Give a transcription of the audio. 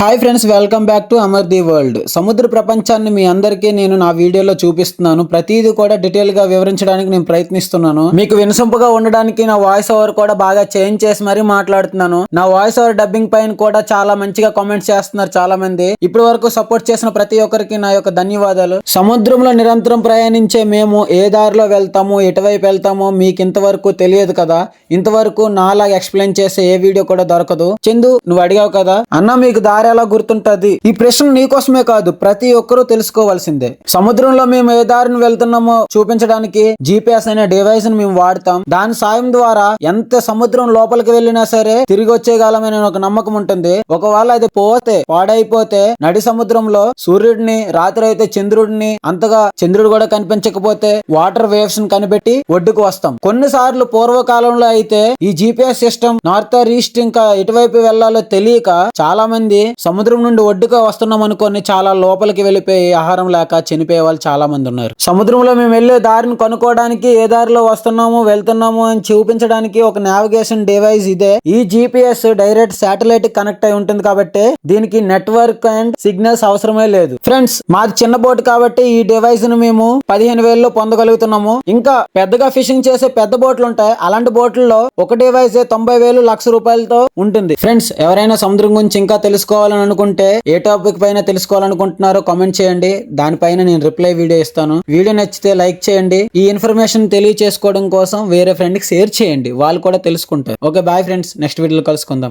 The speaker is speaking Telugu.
Hi friends welcome back to Amar the world. సముద్ర ప్రపంచాన్ని మీ అందరికీ నేను నా వీడియోలో చూపిస్తున్నాను. ప్రతిదీ కూడా డీటెయిల్గా వివరించడానికి నేను ప్రయత్నిస్తున్నాను. మీకు వినసొంపుగా ఉండడానికి నా వాయిస్ ఓవర్ కూడా బాగా చేంజ్ చేసి మరీ మాట్లాడుతున్నాను. నా వాయిస్ ఓవర్ డబ్బింగ్ పైన కూడా చాలా మంచిగా కామెంట్స్ చేస్తున్నారు చాలా మంది ఇప్పటి వరకు సపోర్ట్ చేసిన ప్రతి ఒక్కరికి నా యొక్క ధన్యవాదాలు. సముద్రంలో నిరంతరం ప్రయాణించే మేము ఏ దారిలో వెళ్తాము ఎటువైపు వెళ్తామో మీకు ఇంతవరకు తెలియదు కదా. ఇంతవరకు నాలాగా ఎక్స్ప్లెయిన్ చేసే ఏ వీడియో కూడా దొరకదు. చందు నువ్వు అడిగావు కదా? అన్న మీకు దారి ఎలా గుర్తుంటది? ఈ ప్రశ్న నీకోసమే కాదు ప్రతి ఒక్కరూ తెలుసుకోవాల్సిందే. సముద్రంలో మేము ఏ దారిని వెళ్తున్నామో చూపించడానికి జీపీఎస్ అనే డివైస్ని మేము వాడతాం. దాని సాయం ద్వారా ఎంత సముద్రం లోపలికి వెళ్ళినా సరే తిరిగి వచ్చేయగలమని ఒక నమ్మకం ఉంటుంది. ఒకవేళ అది పోతే పాడైపోతే నడి సముద్రంలో సూర్యుడిని రాత్రి అయితే చంద్రుడిని అంతగా చంద్రుడు కూడా కనిపించకపోతే వాటర్ వేవ్స్ని కనిపెట్టి ఒడ్డుకు వస్తాం. కొన్నిసార్లు పూర్వకాలంలో అయితే ఈ GPS system north or east ఇంకా ఎటువైపు వెళ్ళాలో తెలియక చాలా మంది సముద్రం నుండి ఒడ్డుగా వస్తున్నాం అనుకొని చాలా లోపలికి వెళ్ళిపోయి ఆహారం లేక చనిపోయే వాళ్ళు చాలా మంది ఉన్నారు. సముద్రంలో మేము వెళ్ళే దారిని కనుక్కోవడానికి ఏ దారిలో వస్తున్నాము వెళ్తున్నాము అని చూపించడానికి ఒక నావిగేషన్ డివైస్ ఇదే. ఈ జిపిఎస్ డైరెక్ట్ శాటిలైట్ కనెక్ట్ అయి ఉంటుంది కాబట్టి దీనికి నెట్వర్క్ అండ్ సిగ్నల్స్ అవసరమే లేదు. ఫ్రెండ్స్ మాది చిన్న బోట్ కాబట్టి ఈ డివైస్ను మేము పదిహేను వేలలో పొందగలుగుతున్నాము. ఇంకా పెద్దగా ఫిషింగ్ చేసే పెద్ద బోట్లు ఉంటాయి. అలాంటి బోట్లలో ఒక డివైస్ తొంభై వేలు లక్ష రూపాయలతో ఉంటుంది. ఫ్రెండ్స్ ఎవరైనా సముద్రం గురించి ఇంకా తెలుసుకో తెలుసుకోవాలని అనుకుంటే ఏ టాపిక్ పైన తెలుసుకోవాలనుకుంటున్నారో కామెంట్ చేయండి. దానిపైన నేను రిప్లై వీడియో ఇస్తాను. వీడియో నచ్చితే లైక్ చేయండి. ఈ ఇన్ఫర్మేషన్ తెలియచేసుకోవడం కోసం వేరే ఫ్రెండ్కి షేర్ చేయండి. వాళ్ళు కూడా తెలుసుకుంటారు. ఓకే బాయ్ ఫ్రెండ్స్ నెక్స్ట్ వీడియోలో కలుసుకుందాం.